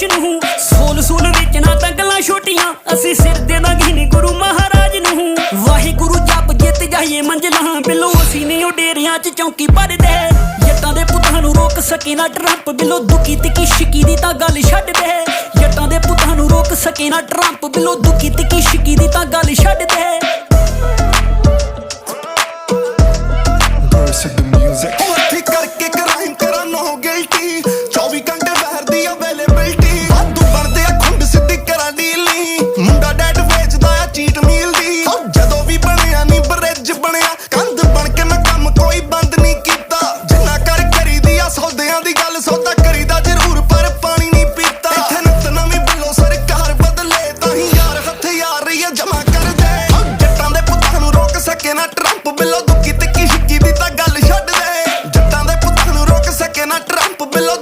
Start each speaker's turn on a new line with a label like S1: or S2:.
S1: ਬਖਸ਼ ਨੂੰ। ਸੋਲ ਸੋਲ ਵਿੱਚ ਨਾ ਤੰਗਲਾਂ ਛੋਟੀਆਂ, ਅਸੀਂ ਸਿਰ ਦੇਵਾਂਗੇ ਨੀ ਗੁਰੂ ਮਹਾਰਾਜ ਨੂੰ। ਵਾਹਿਗੁਰੂ ਜਪ ਜਿੱਤ ਜਾਈਏ ਮੰਜ਼ਲਾਂ, ਬਿੱਲੋ ਅਸੀਂ ਨਹੀਂ ਉਹ ਡੇਰਿਆਂ 'ਚ ਚੌਂਕੀ ਭਰਦੇ। ਜੱਟਾਂ ਦੇ ਪੁੱਤਾਂ ਨੂੰ ਰੋਕ ਸਕੇ ਨਾ ਟਰੰਪ, ਬਿਲੋ ਦੁਖੀ ਤਿੱਕੀ ਸ਼ਿਕੀ ਦੀ ਤਾਂ ਗੱਲ ਛੱਡ ਦੇ। ਜੱਟਾਂ ਦੇ ਪੁੱਤਾਂ ਨੂੰ ਰੋਕ ਸਕੇ ਨਾ ਟਰੰਪ, ਬਿਲੋ ਦੁਖੀ ਤਿੱਕੀ ਸ਼ਿਕੀ ਦੀ ਤਾਂ ਗੱਲ ਛੱਡ ਦੇ।
S2: Music.
S3: ਪਾਣੀ ਪੀਤਾ। ਇੱਥੇ ਨਿਤ ਸਰਕਾਰ ਬਦਲੇ, ਤਾਂ ਹੀ ਯਾਰ ਹਥਿਆਰ ਹੀ ਜਮਾ ਕਰ ਦੇ ਜੱਟਾਂ ਦੇ ਪੁੱਤਾਂ ਨੂੰ ਰੋਕ ਸਕੇ ਨਾ ਟਰੰਪ, ਬਿਲੋ ਦੁੱਕੀ ਤੇ ਕੀ ਤਾਂ ਗੱਲ ਛੱਡ ਦੇ। ਜੱਟਾਂ ਦੇ ਪੁੱਤਾਂ ਨੂੰ ਰੋਕ ਸਕੇ ਨਾ ਟਰੰਪ, ਬਿਲੋ